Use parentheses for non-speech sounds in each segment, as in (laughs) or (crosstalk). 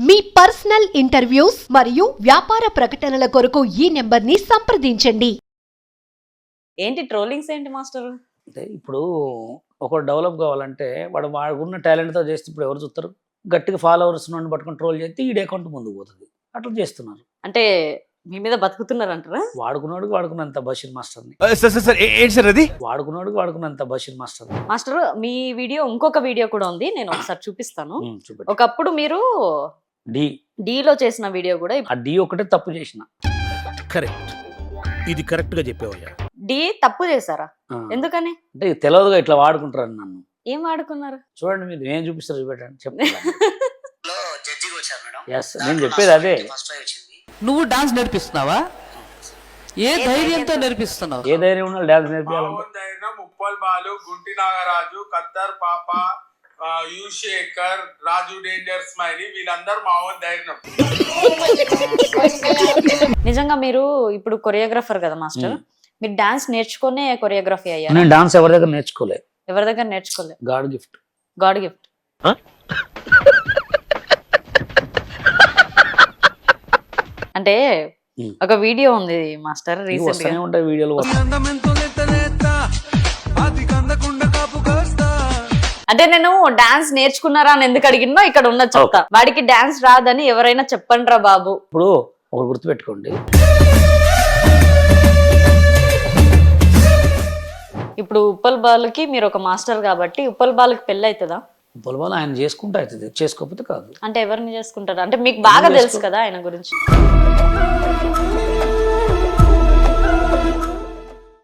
మీ personal interviews మరియు వ్యాపార ప్రకటనల కొరకు ఈ నెంబర్ని సంప్రదించండి. ఏంటి ట్రోలింగ్స్ ఏంటి మాస్టర్? అంటే ఇప్పుడు ఒకడు డెవలప్ కావాలంటే వాడు వాడుకున్న టాలెంట్తో చేస్తే ఇప్పుడు ఎవరు చూస్తారు? గట్టిగా ఫాలోవర్స్ నుండి పట్టుకొని ట్రోల్ చేస్తే ఈ అకౌంట్ ముందుకు పోతుంది. అట్లా చేస్తున్నారు. అంటే మీ మీద బతుకుతున్నారంటారా? వాడుకున్నాడుకు వాడుకున్నంత బషీర్ మాస్టర్ని. సార్ సార్ సార్ ఏ- ఏంటి సార్ అది? వాడుకున్నాడుకు వాడుకున్నంత బషీర్ మాస్టర్ని. మాస్టర్ మీ వీడియో ఇంకొక వీడియో కూడా ఉంది. నేను ఒకసారి చూపిస్తాను. ఒకప్పుడు మీరు డి. D లో చేసిన వీడియో కూడా ఆ డి ఒకటే తప్పు చేసిన. కరెక్ట్. ఇది కరెక్ట్గా చెప్పావయ్యా. డి తప్పు చేశారా? ఆ. ఎందుకని? అంటే తెలియదుగా ఇట్లా వాడుకుంటారు నన్ను. ఏం వాడుకున్నారు? చూడండి మీరు ఏం చూపిస్తారు చూపెట్టండి చెప్పండి లో జడ్జిగా వచ్చారు మేడం. ఎస్ నేను చెప్పేది అదే. ఫస్ట్ ప్రైజ్ వచ్చింది. నువ్వు డాన్స్ నేర్పిస్తున్నావా? ఏ ధైర్యంతో నేర్పిస్తున్నావు? ఏ ధైర్యం ఉన్నా డ్యాన్స్ నేర్పించాలంటే ముప్పల్ బాలు గుంటి నాగరాజు కత్తర్ పాప ఆ, యు శేఖర్ రాజు డేంజర్ స్మైలీ వీళ్ళందరూ మావోన్ ధైర్యం. నిజంగా మీరు ఇప్పుడు కొరియోగ్రాఫర్ కదా మాస్టర్. మీరు డాన్స్ నేర్చుకునే కొరియోగ్రఫీ అయ్యారు? నేను డాన్స్ ఎవరి దగ్గర నేర్చుకోలే. ఎవరి దగ్గర నేర్చుకోలేదు గాడ్ గిఫ్ట్. God gift. అంటే. ఒక వీడియో ఉంది మాస్టర్ రీసెంట్గా ఉంటాయి వీడియోలు. అంటే నేను డాన్స్ నేర్చుకున్నారా అని ఎందుకు అడిగినో ఇక్కడ ఉన్న చెప్తా. వాడికి డాన్స్ రాదని ఎవరైనా చెప్పండి రా బాబు. ఇప్పుడు ఒకటి గుర్తుపెట్టుకోండి. ఇప్పుడు ఉప్పల్ బాలుకి మీరు ఒక మాస్టర్ కాబట్టి ఉప్పల్ బాలుకి పెళ్ళి అవుతుందా? పొలవాళ్ళు ఆయన చేసుకుంటే అవుతుంది. చేసుకోకపోతే కాదు. అంటే ఎవరిని చేసుకుంటారు? అంటే మీకు బాగా తెలుసు కదా ఆయన గురించి.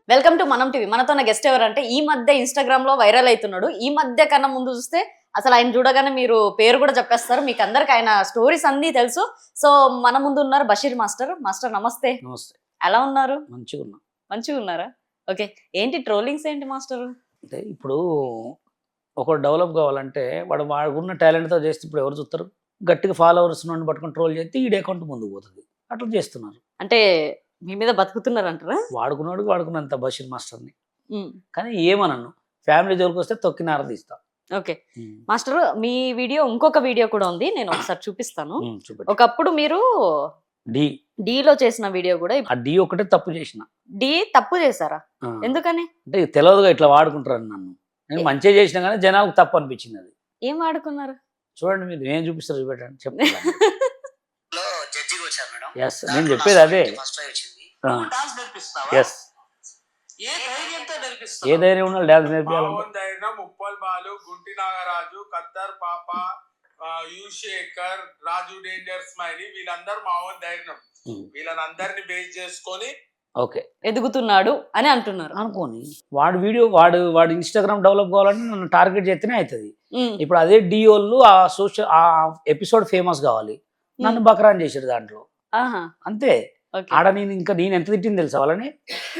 వెల్కమ్ టు మనం టీవీ మనతో గెస్ట్ ఎవరంటే ఈ మధ్య ఇన్స్టాగ్రామ్లో వైరల్ అవుతున్నాడు. ఈ మధ్య కన్నా ముందు చూస్తే అసలు ఆయన చూడగానే మీరు పేరు కూడా చెప్పేస్తారు. మీకు అందరికి ఆయన స్టోరీస్ అన్నీ తెలుసు. సో మన ముందు ఉన్నారు బషీర్ మాస్టర్ మాస్టర్ నమస్తే. నమస్తే. ఎలా ఉన్నారు? మంచిగా ఉన్నా. మంచిగా ఉన్నారా? ఓకే. ఏంటి ట్రోలింగ్స్ ఏంటి మాస్టర్ అంటే ఇప్పుడు ఒకడు డెవలప్ కావాలంటే వాడు వాడుకున్న టాలెంట్తో చేస్తే ఇప్పుడు ఎవరు చూస్తారు? గట్టిగా ఫాలోవర్స్ నుండి పట్టుకొని ట్రోల్ చేస్తే ఈ అకౌంట్ ముందుకు పోతుంది. అట్లా చేస్తున్నారు. అంటే మీ మీద బతుకుతున్నారంటారా? వాడుకున్నాడుకు వాడుకున్నంత బషీర్ మాస్టర్ని. కానీ ఏమనను ఫ్యామిలీ జోలికి వస్తే తొక్కి నారదీస్తా ఓకే. మాస్టర్ మీ వీడియో ఇంకొక వీడియో కూడా ఉంది నేను ఒకసారి చూపిస్తాను. ఒకప్పుడు మీరు డి. చేసిన వీడియో కూడా ఆ డి ఒకటే తప్పు చేసిన. డి తప్పు చేశారా. ఎందుకని? అంటే తెలియదుగా ఇట్లా వాడుకుంటారు నన్ను. నేను మంచిగా చేసినా కానీ జనాలకు తప్పు అనిపించింది అది. ఏం వాడుకున్నారు? చూడండి మీరు ఏం చూపిస్తారు చూపెట్టండి. చెప్పండి (laughs) లో జడ్జిగా వచ్చారు మేడం ఎస్ నేను చెప్పేది అదే. డాన్స్ ఎస్ ఏ ధైర్యం ఉన్నా మావోన్ ధైర్యం ముప్పల్ బాలు గుంటి నాగరాజు కత్తర్ పాప ఆ, యు శేఖర్ రాజు డేంజర్ స్మైలీ వీళ్ళందరూ మావోన్ ధైర్యం. ఉమ్. వీళ్ళని అందరిని బేస్ చేసుకొని ఓకే. ఎదుగుతున్నాడు అని అంటున్నారు. అనుకోని. వాడు వీడియో వాడు వాడు ఇన్స్టాగ్రామ్ డెవలప్ కావాలంటే నన్ను టార్గెట్ చేస్తేనే అవుతుంది ఉమ్, ఇప్పుడు అదే డిఓళ్ళు ఆ సోషల్ ఆ ఎపిసోడ్ ఫేమస్ కావాలి. నన్ను బకరాన్ చేసాడు దాంట్లో. అంతే. ఆడ నేను ఇంకా నేను ఎంత తిట్టింది తెలుసా వాళ్ళని?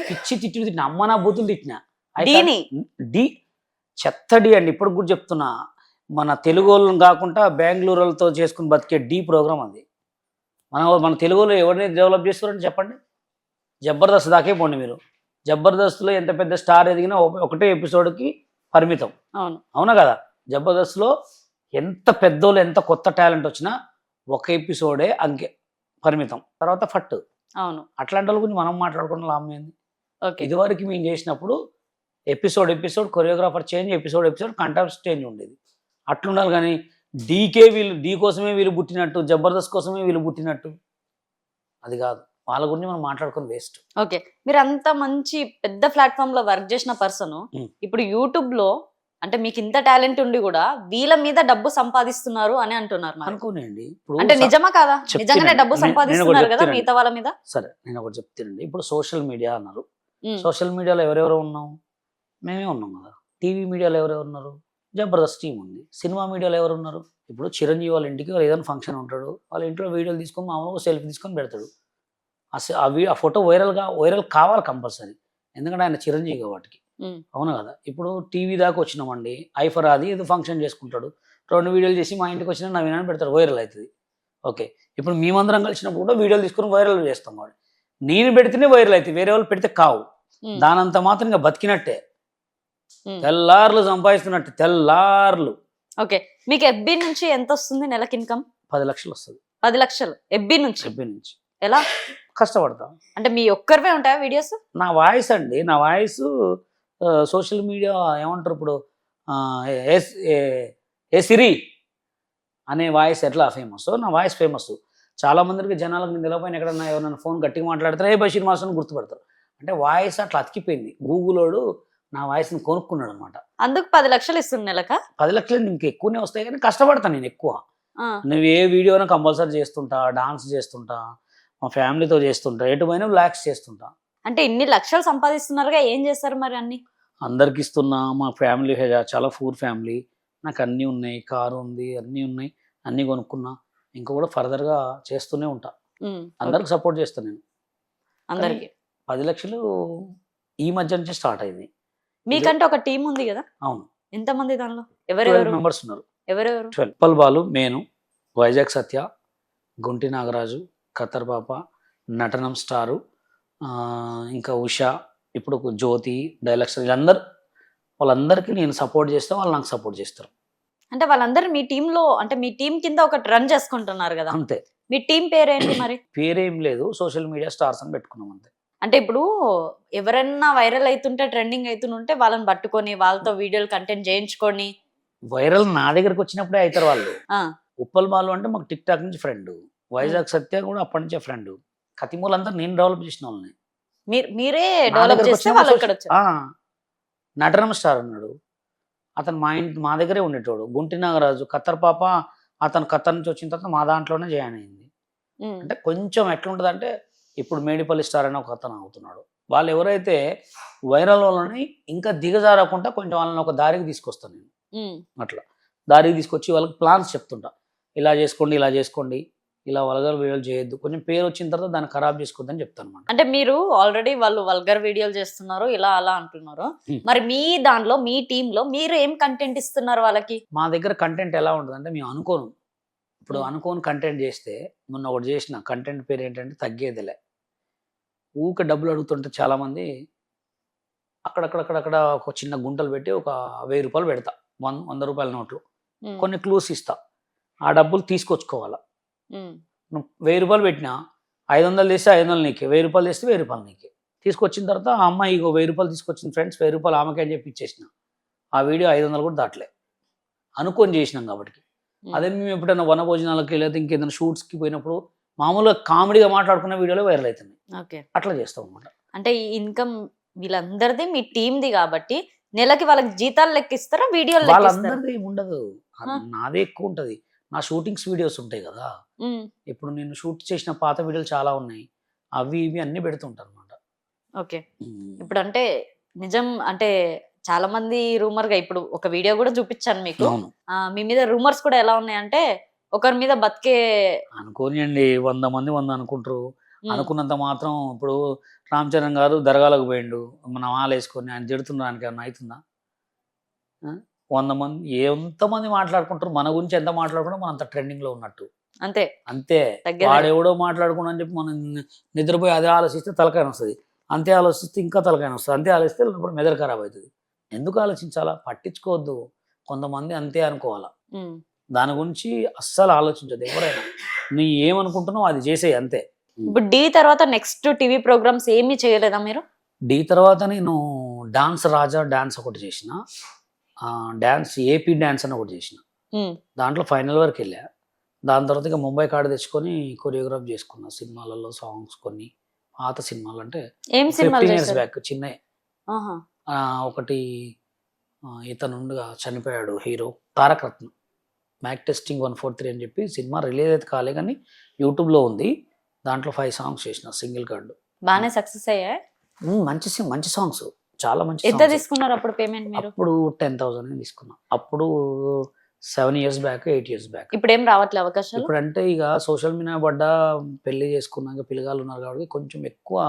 పిచ్చి తిట్టి తిట్టిన అమ్మ నా బూతులు తిట్టిన? డి. చెత్త డి అండి ఇప్పుడు కూడా చెప్తున్నా. మన తెలుగు వాళ్ళని కాకుండా బెంగళూరు వాళ్ళతో చేసుకుని బతికే డి ప్రోగ్రామ్ అది. మన మన తెలుగు వాళ్ళు ఎవరిని డెవలప్ చేస్తారని చెప్పండి? జబర్దస్త్ దాకే పోండి మీరు. జబర్దస్త్లో ఎంత పెద్ద స్టార్ ఎదిగినా ఒక- ఒకటే ఎపిసోడ్కి పరిమితం. అవును. అవునా కదా? జబర్దస్త్లో ఎంత పెద్దోళ్ళు ఎంత కొత్త టాలెంట్ వచ్చినా ఒక ఎపిసోడే అంకె పరిమితం. తర్వాత ఫట్. అవును. అట్లాంటి వాళ్ళ గురించి మనం మాట్లాడుకున్న లాభం ఏంది? ఓకే. ఇదివరకు మేము చేసినప్పుడు episode episode choreographer change episode episode contents change ఉండేది. అట్లుండాలి కానీ డీకే వీళ్ళు డీ కోసమే వీళ్ళు పుట్టినట్టు జబర్దస్త్ కోసమే వీళ్ళు పుట్టినట్టు. అది కాదు. వాళ్ళ గురించి మనం మాట్లాడుకొని వేస్ట్ ఓకే. మీరు అంత మంచి పెద్ద ప్లాట్ఫామ్లో వర్క్ చేసిన పర్సన్. ఇప్పుడు యూట్యూబ్లో అంటే మీకు ఇంత టాలెంట్ ఉండి కూడా వీళ్ళ మీద డబ్బు సంపాదిస్తున్నారు అని అంటున్నారు. అనుకోనండి. అంటే నిజమా కాదా. నిజంగానే డబ్బు సంపాదిస్తున్నారు కదా. మిగతా వాళ్ళ మీద? సరే నేను ఒకటి చెప్తానండి ఇప్పుడు సోషల్ మీడియా అన్నారు. సోషల్ మీడియాలో ఎవరెవరు ఉన్నాం మేమే ఉన్నాం కదా. టీవీ మీడియాలో ఎవరెవరు ఉన్నారు? జబర్దస్త్ టీం ఉంది. సినిమా మీడియాలో ఎవరు ఉన్నారు? ఇప్పుడు చిరంజీవి వాళ్ళ ఇంటికి ఏదైనా ఫంక్షన్ ఉంటాడు. వాళ్ళ ఇంట్లో వీడియోలు తీసుకొని మామూలుగా సెల్ఫీ తీసుకొని పెడతాడు. ఆ ఫోటో వైరల్గా వైరల్ కావాలి కంపల్సరీ. ఎందుకంటే ఆయన చిరంజీవి కాబట్టి. ఉమ్. అవును కదా. ఇప్పుడు టీవీ దాకా వచ్చినామండి. ఐఫర్ అది ఏదో ఫంక్షన్ చేసుకుంటాడు. రెండు వీడియోలు చేసి మా ఇంటికి వచ్చిన నవీనాన్ని పెడతాడు వైరల్ అవుతుంది. ఓకే. ఇప్పుడు మేమందరం కలిసినప్పుడు కూడా వీడియోలు తీసుకొని వైరల్ చేస్తాం వాడు. నేను పెడితేనే వైరల్ అవుతుంది. వేరే వాళ్ళు పెడితే కావు. దానంత మాత్రం ఇంకా బతికినట్టే. తెల్లార్లు సంపాదిస్తున్నట్టు తెల్లార్లు. ఓకే. మీకు ఎఫ్బి నుంచి ఎంత వస్తుంది నెలకి ఇన్కమ్? పది లక్షలు వస్తుంది. పది లక్షలు. ఎబ్బి నుంచి? చెప్పి నుంచి. ఎలా? కష్టపడతాం. అంటే మీ ఒక్కరివే ఉంటాయా వీడియోస్? నా వాయిస్ అండి. నా వాయిస్ సోషల్ మీడియా ఏమంటారు ఇప్పుడు? ఏ- సిరి అనే వాయిస్ ఎట్లా ఫేమస్ నా వాయిస్ ఫేమస్ చాలా మందికి జనాలకు నేను తెలియపోయిన ఎక్కడన్నా ఎవరైనా ఫోన్ గట్టిగా మాట్లాడతారు? ఏ బషీర్ మాస్టర్ అని గుర్తుపడతారు. అంటే వాయిస్ అట్లా అతికిపోయింది. గూగులోడు నా వాయిస్ని కొనుక్కున్నాడు అనమాట అందుకు పది లక్షలు ఇస్తుంది నెలక? పది లక్షలు ఇంక ఎక్కువనే వస్తాయి కానీ కష్టపడతాను నేను ఎక్కువ. నువ్వు ఏ వీడియోనో కంపల్సరీ చేస్తుంటా డాన్స్ చేస్తుంటా మా ఫ్యామిలీతో చేస్తుంటా ఎటు పోయినా బ్లాక్స్ చేస్తుంటా. అంటే ఇన్ని లక్షలు సంపాదిస్తున్నారుగా ఏం చేస్తారు మరి అన్ని? అందరికి ఇస్తున్నా మా ఫ్యామిలీ చాలా పూర్ ఫ్యామిలీ. నాకు అన్నీ ఉన్నాయి కారు ఉంది అన్నీ ఉన్నాయి అన్నీ కొనుక్కున్నా. ఇంకా కూడా ఫర్దర్గా చేస్తూనే ఉంటా. అందరికి సపోర్ట్ చేస్తాను నేను. అందరికి? పది లక్షలు ఈ మధ్య నుంచి స్టార్ట్ అయింది. మీకంటే ఒక టీం ఉంది కదా? అవును. ఎంతమంది దానిలో? ఎవరెవరు? మెంబర్స్ ఉన్నారు. ఎవరెవరు? ట్వెల్వ్. నేను వైజాగ్ సత్య గుంటి నాగరాజు ఖతర్ పాప నటనం స్టారు ఇంకా ఉషా ఇప్పుడు జ్యోతి డైలాగ్స్ వీళ్ళందరూ వాళ్ళందరికీ నేను సపోర్ట్ చేస్తే వాళ్ళు నాకు సపోర్ట్ చేస్తారు. అంటే వాళ్ళందరూ మీ టీమ్లో అంటే మీ టీం కింద ఒకటి రన్ చేసుకుంటున్నారు కదా? అంతే. మీ టీం పేరేంటి మరి? పేరేం లేదు సోషల్ మీడియా స్టార్స్ అని పెట్టుకున్నాం అంతే. అంటే ఇప్పుడు ఎవరైనా వైరల్ అవుతుంటే ట్రెండింగ్ అవుతుంటే వాళ్ళని పట్టుకొని వాళ్ళతో వీడియోలు కంటెంట్ చేయించుకొని. వైరల్ నా దగ్గరకు వచ్చినప్పుడే అవుతారు వాళ్ళు. ఉప్పల్ బాలు అంటే మాకు టిక్ టాక్ నుంచి ఫ్రెండ్. వైజాగ్ సత్య కూడా అప్పటి నుంచే ఫ్రెండ్. కతిమూలంతా నేను డెవలప్ చేసిన వాళ్ళని. మీరు డెవలప్ చేస్తే వాళ్ళు ఇక్కడ నటనం స్టార్ అన్నాడు. అతను మా ఇంటి మా దగ్గరే ఉండేటోడు. గుంటి నాగరాజు ఖత్తర్ పాప అతను ఖత్తర్ నుంచి వచ్చిన తర్వాత మా దాంట్లోనే జాయిన్ అయింది. అంటే కొంచెం ఎట్లుంటుంది అంటే ఇప్పుడు మేడిపల్లి స్టార్ అని ఒక అతను అవుతున్నాడు వాళ్ళు ఎవరైతే వైరల్ వాళ్ళని ఇంకా దిగజారకుండా కొంచెం వాళ్ళని ఒక దారికి తీసుకొస్తాను నేను. అట్లా. దారికి తీసుకొచ్చి వాళ్ళకి ప్లాన్స్ చెప్తుంటా. ఇలా చేసుకోండి ఇలా చేసుకోండి. ఇలా వలగలు వీడియోలు చేయొద్దు. కొంచెం పేరు వచ్చిన తర్వాత దాన్ని ఖరాబ్ చేసుకోవద్దని చెప్తాను అనమాట అంటే మీరు ఆల్రెడీ వాళ్ళు వల్గర్ వీడియోలు చేస్తున్నారు ఇలా అలా అంటున్నారు. మరి మీ దాంట్లో మీ టీమ్లో మీరు ఏం కంటెంట్ ఇస్తున్నారు వాళ్ళకి? మా దగ్గర కంటెంట్ ఎలా ఉంటుంది అంటే మేము అనుకోను. ఇప్పుడు. అనుకోని కంటెంట్ చేస్తే మొన్న ఒకటి చేసిన కంటెంట్ పేరు ఏంటంటే తగ్గేదిలే. ఊక డబ్బులు అడుగుతుంటే చాలామంది అక్కడక్కడక్కడక్కడ ఒక చిన్న గుంటలు పెట్టి ఒక వెయ్యి రూపాయలు పెడతా. వన్ వంద రూపాయల నోట్లు. కొన్ని క్లూస్ ఇస్తా. ఆ డబ్బులు తీసుకొచ్చుకోవాలా. నువ్వు వెయ్యి రూపాయలు పెట్టినా ఐదు వందలు తెస్తే ఐదు వందలు నీకే వెయ్యి రూపాయలు తెస్తే వెయ్యి రూపాయలు నీకే. తీసుకొచ్చిన తర్వాత ఆ అమ్మాయి ఇగో వెయ్యి రూపాయలు తీసుకొచ్చిన ఫ్రెండ్స్ వెయ్యి రూపాయలు ఆమెకే అని చెప్పి ఇచ్చేసిన. ఆ వీడియో ఐదు వందలు కూడా దాటలే. అనుకొని చేసినాం కాబట్టి. అదే మేము ఎప్పుడైనా వన భోజనాలకి లేదా ఇంకేదైనా షూట్స్కి పోయినప్పుడు మామూలుగా కామెడీగా మాట్లాడుకున్న వీడియోలు వైరల్ అవుతుంది ఓకే. అట్లా చేస్తాం అనమాట అంటే ఈ ఇన్కమ్ వీళ్ళందరిది మీ టీంది కాబట్టి నెలకి వాళ్ళకి జీతాలు లెక్కిస్తారా వీడియోలు వాళ్ళందరిది ఉండదు. నాదే ఎక్కువ ఉంటుంది. నా షూటింగ్స్ వీడియోస్ ఉంటాయి కదా. ఇప్పుడు నేను షూట్ చేసిన పాత వీడియోలు చాలా ఉన్నాయి. అవి ఇవి అన్ని పెడుతుంటాను అనమాట ఓకే. ఇప్పుడు అంటే నిజం అంటే చాలా మంది రూమర్గా ఇప్పుడు ఒక వీడియో కూడా చూపించాను మీకు. మీ మీద రూమర్స్ కూడా ఎలా ఉన్నాయంటే ఒకరి మీద బతికే అనుకోనియండి వంద మంది వంద అనుకుంటారు. అనుకున్నంత మాత్రం ఇప్పుడు రామ్ చరణ్ గారు దర్గాలకు పోయిండు. మనం ఆలు వేసుకొని ఆయన తిడుతున్నానికి ఏమన్నా అవుతుందా? వంద మంది ఎంతమంది మాట్లాడుకుంటారు మన గురించి ఎంత మాట్లాడుకుంటారో మనం అంత trending లో ఉన్నట్టు. అంతే. అంతే. తగ్గేదే. వాడు ఎవడో మాట్లాడుకున్నా అని చెప్పి మనం నిద్రపోయి అదే ఆలోచిస్తే తలకాయ వస్తుంది అంతే ఆలోచిస్తే ఇంకా తలకాయ వస్తుంది అంతే ఆలోచిస్తే ఇప్పుడు మెదడు ఖరాబ్ అవుతుంది. ఎందుకు ఆలోచించాలా? పట్టించుకోవద్దు. కొంతమంది అంతే అనుకోవాలా? దాని గురించి అస్సలు ఆలోచించదు ఎవరైనా. నీ ఏమనుకుంటున్నావు అది చేసేయి అంతే. ఇప్పుడు డి తర్వాత నెక్స్ట్ టీవీ ప్రోగ్రామ్స్ ఏమీ చేయలేదా మీరు? డి తర్వాత నేను డాన్స్ రాజా డాన్స్ ఒకటి చేసిన. డాన్స్ ఏపీ డాన్స్ అని ఒకటి చేసిన. దాంట్లో ఫైనల్ వరకు వెళ్ళా. దాని తర్వాత ఇక ముంబై కార్డు తెచ్చుకొని కొరియోగ్రాఫ్ చేసుకున్నా. సినిమాలలో సాంగ్స్ కొన్ని పాత సినిమాలు అంటే ఫిఫ్టీన్ ఇయర్స్ బ్యాక్ చిన్న ఒకటి ఆ, ఇతను ఉండగా చనిపోయాడు hero Taraka Ratna mic testing one four three అని చెప్పి సినిమా రిలీజ్ అయితే కాలే కానీ యూట్యూబ్లో ఉంది. దాంట్లో ఫైవ్ సాంగ్స్ చేసిన సింగిల్ కార్డు బాగానే సక్సెస్ అయ్యా మంచి మంచి సాంగ్స్ చాలా మంచి ఎంత. తీసుకున్నారు అప్పుడు పేమెంట్ మీరు? అప్పుడు టెన్ థౌసండ్ తీసుకున్నా. అప్పుడు seven years back eight years back ఇప్పుడు ఏం రావట్లే అవకాశాలు? ఇప్పుడు అంటే ఇక సోషల్ మీడియా పడ్డ పెళ్ళి చేసుకున్నాక పిల్లగాళ్ళు ఉన్నారు కాబట్టి కొంచెం ఎక్కువ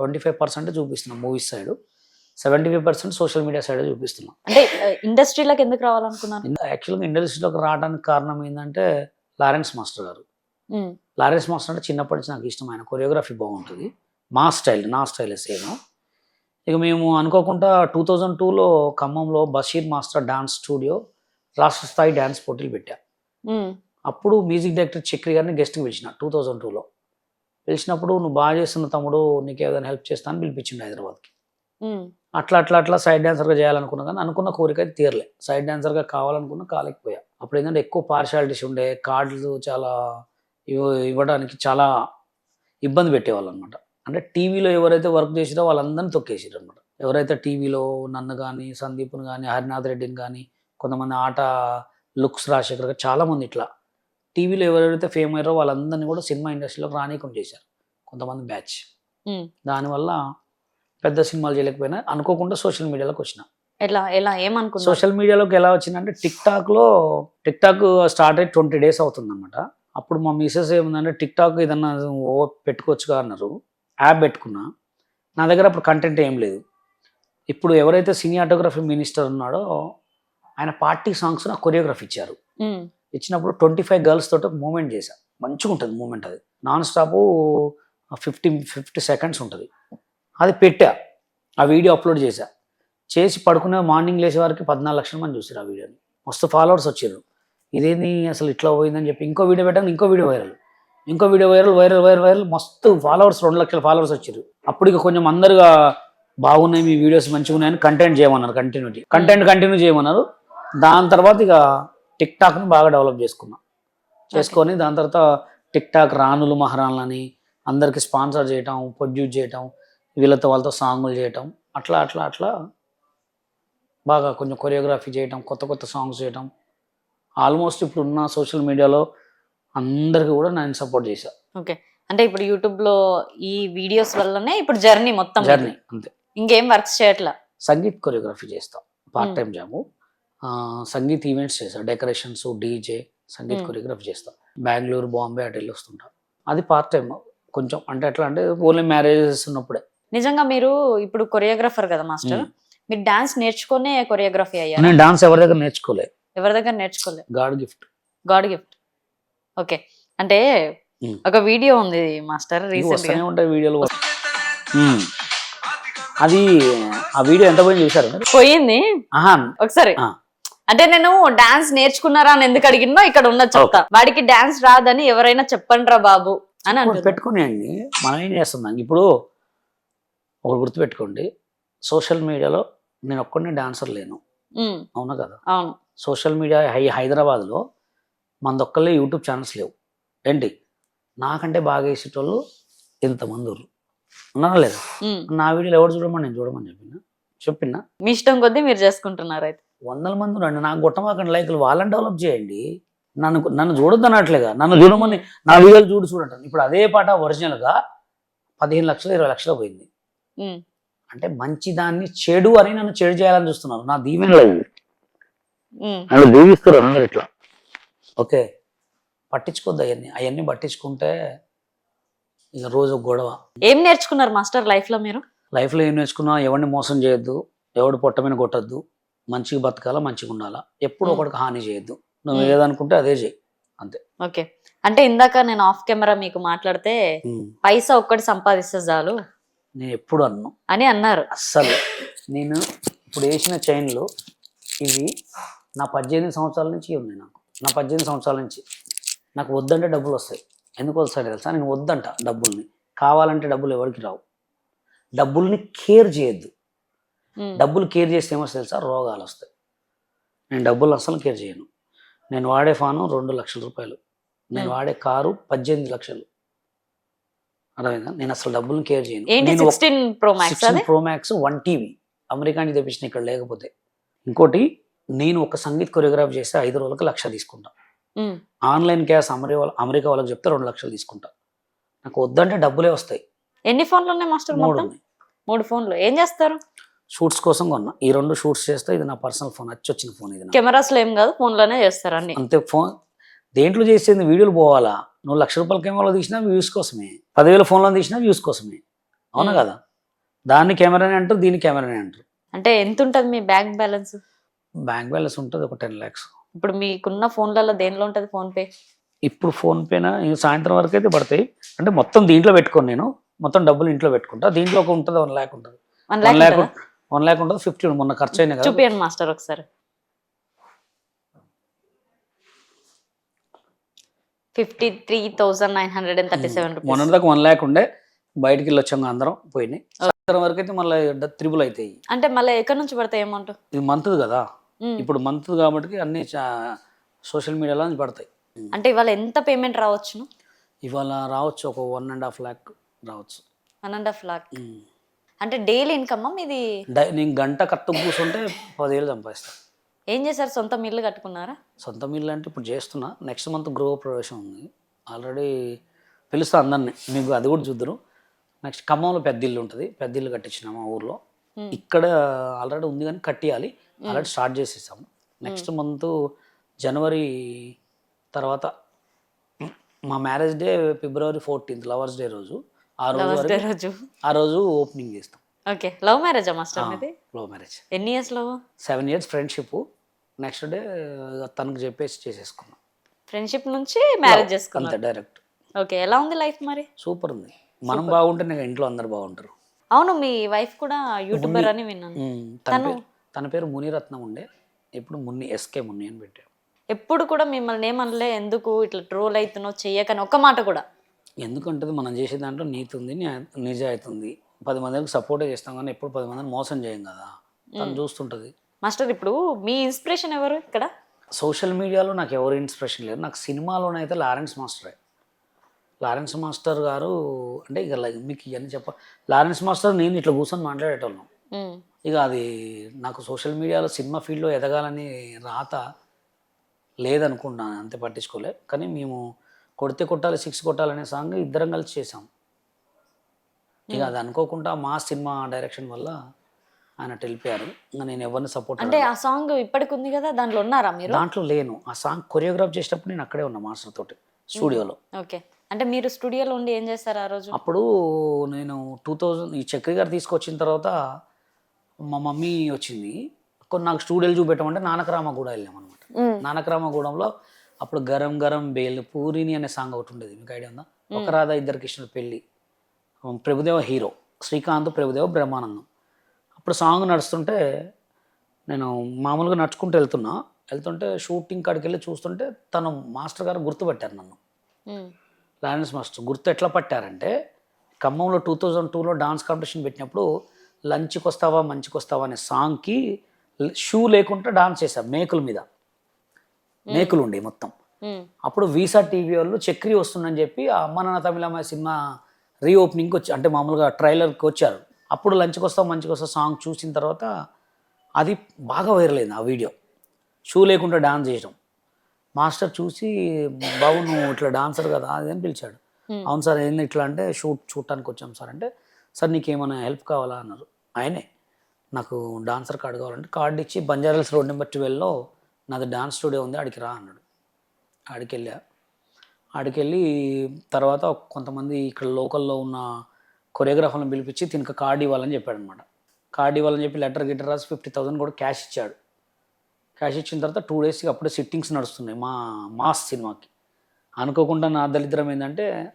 ట్వంటీ ఫైవ్ పర్సెంట్ చూపిస్తున్నాం movies side seventy five percent social media side చూపిస్తున్నాం. అంటే ఇండస్ట్రీలోకి ఎందుకు రావాలనుకున్నారు? యాక్చువల్గా ఇండస్ట్రీలోకి రావడానికి కారణం ఏంటంటే Lawrence master garu. Lawrence master అంటే చిన్నప్పటి నుంచి నాకు ఇష్టం. ఆయన కొరియోగ్రఫీ బాగుంటుంది. మా స్టైల్ నా స్టైల్ సేమ్ ఇక మేము అనుకోకుండా టూ థౌజండ్ టూలో ఖమ్మంలో బషీర్ మాస్టర్ డాన్స్ స్టూడియో రాష్ట్ర స్థాయి డాన్స్ పోటీలు పెట్టా. ఉమ్, అప్పుడు మ్యూజిక్ డైరెక్టర్ చక్రి గారిని గెస్ట్కి పిలిచిన టూ థౌజండ్ టూలో. పిలిచినప్పుడు నువ్వు బాగా చేస్తున్న తమ్ముడు నీకు ఏదైనా హెల్ప్ చేస్తాను పిలిపించిండు హైదరాబాద్కి. అట్లా అట్లా అట్లా సైడ్ డాన్సర్గా చేయాలనుకున్నా కానీ అనుకున్న కోరిక అయితే తీరలే. సైడ్ డాన్సర్గా కావాలనుకున్నా కాలేకపోయా. అప్పుడు ఏంటంటే ఎక్కువ పార్షాలిటీస్ ఉండే కార్డులు చాలా ఇవ్వ- ఇవ్వడానికి చాలా ఇబ్బంది పెట్టేవాళ్ళు అనమాట అంటే టీవీలో ఎవరైతే వర్క్ చేసిరో వాళ్ళందరినీ తొక్కేసారు అనమాట ఎవరైతే టీవీలో నన్ను కానీ సందీప్ని కానీ హరినాథ్ రెడ్డిని కానీ కొంతమంది ఆట లుక్స్ రాజశేఖర్ చాలామంది ఇట్లా టీవీలో ఎవరెవరైతే ఫేమ్ అయ్యారో వాళ్ళందరినీ కూడా సినిమా ఇండస్ట్రీలోకి రానికుండా చేశారు. కొంతమంది బ్యాచ్. దానివల్ల పెద్ద సినిమాలు చేయలేకపోయినా అనుకోకుండా సోషల్ మీడియాలోకి వచ్చిన. ఎలా ఎలా ఏమనుకున్నారు? సోషల్ మీడియాలోకి ఎలా వచ్చిందంటే టిక్ టాక్లో టిక్ టాక్ స్టార్ట్ అయ్యి ట్వంటీ డేస్ అవుతుంది అనమాట అప్పుడు మా మిసెస్ ఏముందంటే టిక్ టాక్ ఏదన్నా ఓ పెట్టుకోవచ్చుగా అన్నారు. యాప్ పెట్టుకున్నా నా దగ్గర అప్పుడు కంటెంట్ ఏం లేదు. ఇప్పుడు ఎవరైతే సినిమాటోగ్రఫీ మినిస్టర్ ఉన్నాడో ఆయన పార్టీ సాంగ్స్ నాకు కొరియోగ్రఫీ ఇచ్చారు. ఇచ్చినప్పుడు ట్వంటీ ఫైవ్ గర్ల్స్ తోటి మూమెంట్ చేశా. మంచిగా ఉంటుంది మూమెంట్ అది. Non stop fifty fifty seconds ఉంటుంది. అది పెట్టా. ఆ వీడియో అప్లోడ్ చేశా. చేసి పడుకునే మార్నింగ్ లేచే వారికి పద్నాలుగు లక్షల మంది చూసారు ఆ వీడియోని. మస్తు ఫాలోవర్స్ వచ్చారు ఇదేంది అసలు ఇట్లా పోయిందని చెప్పి ఇంకో వీడియో పెట్టాను ఇంకో వీడియో వైరల్ ఇంకో video viral viral viral viral. మస్తు ఫాలోవర్స్ రెండు లక్షల ఫాలోవర్స్ వచ్చారు. అప్పుడు ఇక కొంచెం అందరుగా బాగున్నాయి మీ వీడియోస్ మంచిగా ఉన్నాయని కంటెంట్ చేయమన్నారు కంటిన్యూటీ కంటెంట్ కంటిన్యూ చేయమన్నారు. దాని తర్వాత ఇక టిక్ టాక్ని బాగా డెవలప్ చేసుకున్నా. చేసుకొని దాని తర్వాత టిక్ టాక్ రాణులు మహారాణులని అందరికి స్పాన్సర్ చేయటం ప్రొడ్యూస్ చేయటం వీళ్ళతో వాళ్ళతో సాంగులు చేయటం అట్లా అట్లా అట్లా బాగా కొంచెం కొరియోగ్రఫీ చేయటం కొత్త కొత్త సాంగ్స్ చేయటం. ఆల్మోస్ట్ ఇప్పుడు ఉన్న సోషల్ మీడియాలో అందరికీ కూడా నేను సపోర్ట్ చేశా. ఓకే. అంటే ఇప్పుడు యూట్యూబ్లో ఈ వీడియోస్ వల్లనే ఇప్పుడు జర్నీ మొత్తం జర్నీ అంతే. ఇంకేం వర్క్స్ చేయట్లా? సంగీత్ కొరియోగ్రఫీ చేస్తా part. Time job sangeet events చేస్తా డెకరేషన్స్ డీజే సంగీత్. కొరియోగ్రఫీ చేస్తా. బెంగళూరు బాంబే అటు వెళ్ళి వస్తుంటా. అది పార్ట్ టైం కొంచెం అంటే ఎట్లా అంటే ఓన్లీ మ్యారేజెస్ ఉన్నప్పుడే. నిజంగా మీరు ఇప్పుడు కొరియోగ్రాఫర్ కదా మాస్టర్. మీరు డాన్స్ నేర్చుకునే కొరియోగ్రఫీ అయ్యారు? నేను డాన్స్ ఎవరి దగ్గర నేర్చుకోలే. ఎవరి దగ్గర నేర్చుకోలేదు god gift. God gift. Okay. అంటే. ఒక వీడియో ఉంది మాస్టర్ రీసెంట్ వస్తూనే ఉంటాయి వీడియోలు. ఉమ్. అది ఆ వీడియో ఎంత పోయింది చూసారు? మీరు పోయింది? ఆహా. ఒకసారి. ఆ. అంటే నేను డాన్స్ నేర్చుకున్నారా అని ఎందుకు అడిగినో ఇక్కడ ఉన్న చెప్తా. వాడికి డాన్స్ రాదని ఎవరైనా చెప్పండి రా బాబు అని అంటున్నారు పెట్టుకుని అండి. మనం ఏం చేస్తున్నాం? ఇప్పుడు ఒకటి గుర్తుపెట్టుకోండి. సోషల్ మీడియాలో నేను ఒక్కడిని డాన్సర్ లేను. ఉమ్, అవునా కదా? అవును. సోషల్ మీడియా హై హైదరాబాద్లో మనదొక్కలే యూట్యూబ్ ఛానల్స్ లేవు. ఏంటి? నాకంటే బాగా వేసేటోళ్ళు ఎంతమంది ఉర్రు. ఉన్నారా లేదా. నా వీడియోలు ఎవరు చూడమని నేను చూడమని చెప్పిన? చెప్పిన? మీ ఇష్టం కొద్దీ మీరు చేసుకుంటున్నారు అయితే. వందల మంది ఉండండి. నాకు గుట్టమాకండి లైకులు. వాళ్ళని డెవలప్ చేయండి. నన్ను నన్ను చూడొద్దు అనట్లేగా నన్ను చూడమని నా వీడియోలు చూడు చూడంటాను ఇప్పుడు అదే పాట ఒరిజినల్గా పదిహేను లక్షలు ఇరవై లక్షలు పోయింది. అంటే మంచి దాన్ని చెడు అని నన్ను చెడు చేయాలని చూస్తున్నారు. నా దీవెన లేదు ఉమ్, నన్ను దీవిస్తారు అందరు ఇట్లా. ఓకే పట్టించుకోద్దు అవన్నీ. అవన్నీ పట్టించుకుంటే ఇక రోజు గొడవ. ఏం నేర్చుకున్నారు మాస్టర్ లైఫ్లో మీరు? లైఫ్లో ఏం నేర్చుకున్నా ఎవరిని మోసం చేయొద్దు ఎవడు పొట్ట మీద కొట్టద్దు మంచిగా బతకాలా మంచిగా ఉండాలా. ఎప్పుడు. ఒకటికి హాని చేయొద్దు. నువ్వు. ఏదనుకుంటే అదే చేయి ఓకే. అంటే ఇందాక నేను ఆఫ్ కెమెరా మీకు మాట్లాడితే. పైసా ఒక్కటి సంపాదిస్తే చాలు. నేను ఎప్పుడు అన్ను. అని అన్నారు. అస్సలు. నేను ఇప్పుడు వేసిన చైన్లు ఇవి నా పద్దెనిమిది సంవత్సరాల నుంచి ఉన్నాయి నాకు. నా పద్దెనిమిది సంవత్సరాల నుంచి నాకు వద్దంటే డబ్బులు వస్తాయి. ఎందుకు వస్తాయి తెలుసా? నేను వద్దంట డబ్బుల్ని. కావాలంటే డబ్బులు ఎవరికి రావు. డబ్బుల్ని కేర్ చేయొద్దు. డబ్బులు కేర్ చేస్తే ఏమొస్తుంది తెలుసా? రోగాలు వస్తాయి. నేను డబ్బులు అస్సలు కేర్ చేయను. నేను వాడే ఫాను రెండు లక్షల రూపాయలు. నేను. వాడే కారు పద్దెనిమిది లక్షలు. అర్థమైందా? నేను అసలు డబ్బులు కేర్ చేయను. ఏంటి నేను ఒక్క- సిక్స్టీన్ ప్రో మ్యాక్స్ అది? Pro max one TV. America నుంచి తెప్పించిన ఇక్కడ లేకపోతే. ఇంకోటి నేను ఒక సంగీత్ కొరియోగ్రాఫ్ చేస్తే ఐదు రోజులకు లక్ష తీసుకుంటా. ఆన్లైన్ క్యాష్ అమెరికా వాళ్ళ అమెరికా వాళ్ళకి చెప్తే రెండు లక్షలు తీసుకుంటా. నాకు వద్దంటే డబ్బులే వస్తాయి. ఎన్ని ఫోన్లు ఉన్నాయి మాస్టర్ మూడు మూడు ఫోన్లు. ఏం చేస్తారు? షూట్స్ కోసం కొన్నా. ఈ రెండు షూట్స్ చేస్తే ఇది నా పర్సనల్ ఫోన్ వచ్చి వచ్చిన ఫోన్ ఇది నాకు. కెమెరాస్లో ఏం కాదు ఫోన్లోనే చేస్తారు అన్ని. అంతే ఫోన్ దేంట్లో చేసేది వీడియోలు పోవాలా? నువ్వు లక్ష రూపాయల కెమెరాలో తీసినా వ్యూస్ కోసమే. పదివేల ఫోన్లో తీసినా వ్యూస్ కోసమే. అవునా. కదా? దాన్ని కెమెరానే అంటారు దీన్ని కెమెరానే అంటారు. అంటే ఎంత ఉంటది మీ బ్యాంక్ బ్యాలెన్స్? బ్యాంక్ బ్యాలెన్స్ ఉంటుంది ఒక టెన్ ల్యాక్స్ ఇప్పుడు మీకున్న ఫోన్లలో దేనిలో ఉంటది ఫోన్ పే ఇప్పుడు ఫోన్ పేన ఇంక సాయంత్రం వరకు అయితే పడతాయి. అంటే మొత్తం దీంట్లో పెట్టుకోను నేను. మొత్తం డబ్బులు ఇంట్లో పెట్టుకుంటా. దీంట్లో ఒక ఉంటుంది వన్ ల్యాక్ ఉంటుంది. వన్ ల్యాక్ వన్ ల్యాక్ ఉంటుంది? ఫిఫ్టీ మొన్న ఖర్చు అయినా కదా. చూపియండి మాస్టర్ ఒకసారి. Fifty three thousand nine hundred and thirty seven మొన్న దాకా వన్ ల్యాక్ ఉండే. బయటికి వెళ్ళి వచ్చాం అందరం పోయినాయి. సాయంత్రం వరకు అయితే మళ్ళీ త్రిబుల్ అవుతాయి. అంటే మళ్ళీ ఎక్కడి నుంచి పడతాయి అమౌంట్? ఇది మంత్ కదా. ఇప్పుడు మంత్ కాబట్టి అన్ని సోషల్ మీడియాలో నుంచి పడతాయి. అంటే ఇవాళ ఎంత పేమెంట్ రావచ్చును? ఇవాళ రావచ్చు ఒక వన్ అండ్ హాఫ్ ల్యాక్ రావచ్చు. వన్ అండ్ హాఫ్ లాక్ అంటే డైలీ ఇన్కమ్ డై- నేను గంట కట్టు కూర్చుంటే పదివేలు సంపాదిస్తాను ఏం చేశారు? సొంత ఇల్లు కట్టుకున్నారా? సొంత ఇల్లు అంటే ఇప్పుడు చేస్తున్నా. నెక్స్ట్ మంత్ గృహ ప్రవేశం ఉంది. ఆల్రెడీ పిలుస్తా అందరినీ. మీకు అది కూడా చూద్దరు. నెక్స్ట్ ఖమ్మంలో పెద్ద ఇల్లు ఉంటుంది. పెద్ద ఇల్లు కట్టించిన మా ఊర్లో. ఇక్కడ ఆల్రెడీ ఉంది కానీ కట్టియాలి. ఆల్రెడీ స్టార్ట్ చేసేసాము. నెక్స్ట్ మంత్ జనవరి తర్వాత మా మ్యారేజ్ డే ఫిబ్రవరి ఫోర్టీన్త్ లవర్స్ డే రోజు. ఆ రోజు రోజు. ఆ రోజు ఓపెనింగ్ చేస్తాం. ఓకే లవ్ మ్యారేజా లవ్ మ్యారేజ్ ఎన్ని years love seven years friendship next day తనకు చెప్పేసి చేసేసుకున్నాం. ఫ్రెండ్షిప్ నుంచి మ్యారేజ్ అంతే చేసుకున్నారు డైరెక్ట్ ఓకే ఎలా ఉంది లైఫ్ మరి? సూపర్ ఉంది. మనం బాగుంటే నాకు ఇంట్లో అందరు బాగుంటారు. అవును మీ వైఫ్ కూడా యూట్యూబర్ అని విన్నాను. తన తను- పేరు తన పేరు మునిరత్నం ఉండే. ఇప్పుడు మున్ని ఎస్కే మున్ని అని పెట్టాం ఎప్పుడు కూడా మిమ్మల్ని ఏమనలే ఎందుకు ఇట్లా ట్రోల్ అవుతున్నావు చెయ్యకని ఒక్క మాట కూడా. ఎందుకంటే మనం చేసే దాంట్లో నీతి ఉంది నిజాయితీ ఉంది. పది మందికి సపోర్టే చేస్తాం కానీ ఎప్పుడు పది మందిని మోసం చేయం కదా. తను చూస్తుంటుంది. మాస్టర్ ఇప్పుడు మీ ఇన్స్పిరేషన్ ఎవరు ఇక్కడ? సోషల్ మీడియాలో నాకు ఎవరు ఇన్స్పిరేషన్ లేదు నాకు సినిమాలోనైతే లారెన్స్ మాస్టరే. లారెన్స్ మాస్టర్ గారు అంటే ఇక మీకు ఇవన్నీ చెప్ప లారెన్స్ మాస్టర్ నేను ఇట్లా కూర్చొని మాట్లాడేటోళ్ళం. ఇక అది నాకు సోషల్ మీడియాలో సినిమా ఫీల్డ్లో ఎదగాలని రాత లేదనుకుంటున్నాను అంతే పట్టించుకోలే. కానీ మేము కొడితే కొట్టాలి సిక్స్ కొట్టాలనే సాంగ్ ఇద్దరం కలిసి చేసాం ఇక అది అనుకోకుండా మా సినిమా డైరెక్షన్ వల్ల ఆయన ఇంకా నేను ఎవరిని సపోర్ట్ అంటే ఆ సాంగ్ ఇప్పటికి ఉంది కదా దాంట్లో ఉన్నారా మీరు? దాంట్లో లేను. ఆ సాంగ్ కొరియోగ్రాఫ్ చేసేటప్పుడు నేను అక్కడే ఉన్నా మాస్టర్ తోటి స్టూడియోలో. ఓకే. అంటే మీరు స్టూడియోలో ఉండి ఏం చేస్తారు ఆ రోజు? అప్పుడు నేను టూ థౌజండ్ ఈ చక్రి గారు తీసుకొచ్చిన తర్వాత మా మమ్మీ వచ్చింది. కొన్ని నాకు స్టూడియోలు చూపెట్టమంటే నానకరామగూడ వెళ్ళాం అనమాట నానకరామగూడెంలో అప్పుడు గరం గరం బేల్ పూరిని అనే సాంగ్ ఒకటి ఉండేది. మీకు ఐడియా ఉందా? ఒక రాధా ఇద్దరు కృష్ణుడు పెళ్ళి. ప్రభుదేవ హీరో. శ్రీకాంత్ ప్రభుదేవ బ్రహ్మానందం. అప్పుడు సాంగ్ నడుస్తుంటే నేను మామూలుగా నడుచుకుంటూ వెళ్తున్నా. వెళ్తుంటే షూటింగ్ కాడికి వెళ్ళి చూస్తుంటే తను మాస్టర్ గారు గుర్తుపట్టారు నన్ను. లారెన్స్ మాస్టర్ గుర్తు ఎట్లా పట్టారంటే ఖమ్మంలో టూ థౌజండ్ టూలో డాన్స్ కాంపిటీషన్ పెట్టినప్పుడు లంచ్కి వస్తావా మంచికి వస్తావా అనే సాంగ్కి షూ లేకుండా డాన్స్ చేశారు మేకుల మీద. మేకులు ఉండే మొత్తం. అప్పుడు వీసా టీవీ వాళ్ళు చక్రి వస్తుందని చెప్పి ఆ అమ్మ నాన్న తమిళమ్మ సినిమా రీఓపెనింగ్కి వచ్చి అంటే మామూలుగా ట్రైలర్కి వచ్చారు. అప్పుడు లంచ్కి వస్తాం మంచికి వస్తాం సాంగ్ చూసిన తర్వాత అది బాగా వైరల్ అయింది ఆ వీడియో. షూ లేకుండా డాన్స్ చేయడం మాస్టర్ చూసి బాబు నువ్వు ఇట్లా డాన్సర్ కదా అని పిలిచాడు. అవును సార్ ఏంది ఇట్లా అంటే షూట్ చూడటానికి వచ్చాం సార్ అంటే సార్ నీకు ఏమైనా హెల్ప్ కావాలా? అన్నారు. ఆయనే నాకు డాన్సర్ కార్డు కావాలంటే కార్డు ఇచ్చి బంజారాల్స్ రోడ్ నెంబర్ ట్వెల్వ్లో నాది డాన్స్ స్టూడియో ఉంది ఆడికి రా అన్నాడు. ఆడికి వెళ్ళా ఆడికి వెళ్ళి తర్వాత కొంతమంది ఇక్కడ లోకల్లో ఉన్న కొరియోగ్రాఫర్లను పిలిపించి తినక కార్డు ఇవ్వాలని చెప్పాడు అనమాట కార్డు ఇవ్వాలని చెప్పి లెటర్ గిటర్ రాసి ఫిఫ్టీ థౌసండ్ కూడా క్యాష్ ఇచ్చాడు. క్యాష్ ఇచ్చిన తర్వాత టూ డేస్కి అప్పుడే సిట్టింగ్స్ నడుస్తున్నాయి మా మాస్ సినిమాకి. అనుకోకుండా నా దరిద్రం ఏంటంటే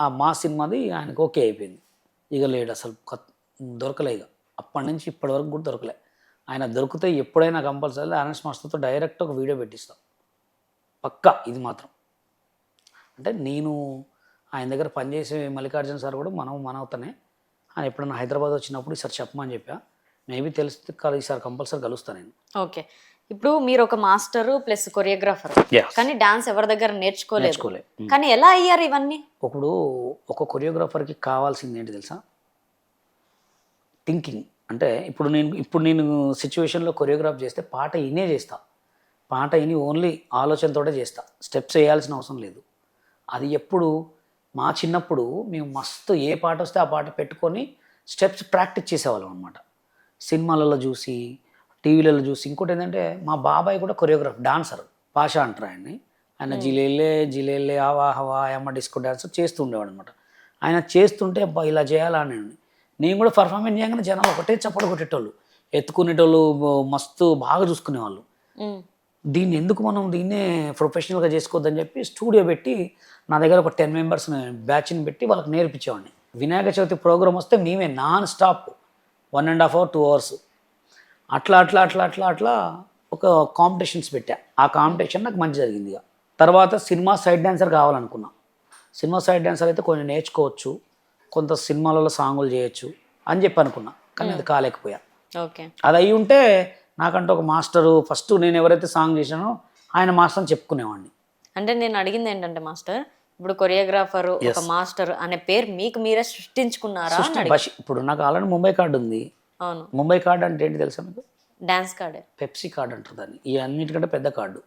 ఆ మా సినిమాది ఆయనకు ఓకే అయిపోయింది. ఇక లేడు అసలు కొత్త- దొరకలే ఇక. అప్పటి నుంచి ఇప్పటి వరకు కూడా దొరకలే. ఆయన దొరికితే ఎప్పుడైనా కంపల్సరీ ఆనెస్ మాస్టర్తో డైరెక్ట్ ఒక వీడియో పెట్టిస్తాం. పక్కా ఇది మాత్రం. అంటే నేను ఆయన దగ్గర పనిచేసే మల్లికార్జున సార్ కూడా మనం మనవుతానే ఆయన ఎప్పుడైనా హైదరాబాద్ వచ్చినప్పుడు ఈసారి చెప్పమని చెప్పా. మేబీ తెలిస్తే ఈసారి కంపల్సరీ కలుస్తాను నేను. ఓకే. ఇప్పుడు మీరు ఒక మాస్టర్ ప్లస్ కొరియోగ్రాఫర్. కానీ డాన్స్ ఎవరి దగ్గర నేర్చుకోలేదు. కానీ ఎలా అయ్యారు ఇవన్నీ? ఇప్పుడు ఒక కొరియోగ్రాఫర్కి కావాల్సింది ఏంటి తెలుసా? థింకింగ్. అంటే ఇప్పుడు నేను ఇప్పుడు నేను సిచ్యువేషన్లో కొరియోగ్రాఫ్ చేస్తే పాట ఇనే చేస్తా. పాట ఇని ఓన్లీ ఆలోచనతోటే చేస్తా. స్టెప్స్ వేయాల్సిన అవసరం లేదు. అది ఎప్పుడు? మా చిన్నప్పుడు మేము మస్తు ఏ పాట వస్తే ఆ పాట పెట్టుకొని స్టెప్స్ ప్రాక్టీస్ చేసేవాళ్ళం అనమాట సినిమాలలో చూసి టీవీలలో చూసి. ఇంకోటి ఏంటంటే మా బాబాయ్ కూడా కొరియోగ్రాఫర్ డాన్సర్ పాషా అంటారు ఆయన్ని. ఆయన జిలేలే జిలేలే ఆవా హవా అమ్మ డిస్కో డాన్స్ చేస్తూ ఉండేవాడు అనమాట ఆయన చేస్తుంటే అబ్బా ఇలా చేయాలా అని నేను కూడా పర్ఫార్మెన్స్ చేయగానే జనాలు ఒకటే చప్పట కొట్టేటోళ్ళు. ఎత్తుకునేటోళ్ళు మస్తు బాగా చూసుకునేవాళ్ళు. దీన్ని ఎందుకు మనం దీన్నే ప్రొఫెషనల్గా చేసుకోవద్దని చెప్పి స్టూడియో పెట్టి నా దగ్గర ఒక టెన్ మెంబర్స్ బ్యాచ్ని పెట్టి వాళ్ళకి నేర్పించేవాడిని. వినాయక చవితి ప్రోగ్రామ్ వస్తే మేమే non stop. One and half hour two hours. అట్లా అట్లా అట్లా అట్లా అట్లా ఒక కాంపిటీషన్స్ పెట్టా. ఆ కాంపిటీషన్ నాకు మంచి జరిగింది ఇక. తర్వాత సినిమా సైడ్ డాన్సర్ కావాలనుకున్నా. సినిమా సైడ్ డాన్సర్ అయితే కొన్ని నేర్చుకోవచ్చు. కొంత సినిమాలలో సాంగులు చేయొచ్చు అని చెప్పి అనుకున్నా కానీ అది కాలేకపోయా. ఓకే. అది అయి ఉంటే నాకంటే ఒక మాస్టరు ఫస్ట్ నేను ఎవరైతే సాంగ్ చేశానో ఆయన మాస్టర్ అని చెప్పుకునేవాడిని. అంటే నేను అడిగింది ఏంటంటే మాస్టర్ ఇప్పుడు కొరియోగ్రాఫర్ ఒక. మాస్టర్ అనే పేరు మీకు మీరే సృష్టించుకున్నారా ఇప్పుడు నాకు ఆల్రెడీ ముంబై కార్డు ఉంది. అవును. ముంబై కార్డు అంటే ఏంటి తెలుసా మీకు? డాన్స్ కార్డే. పెప్సీ కార్డు అంటారు దాన్ని. ఈ అన్నిటికంటే పెద్ద కార్డు.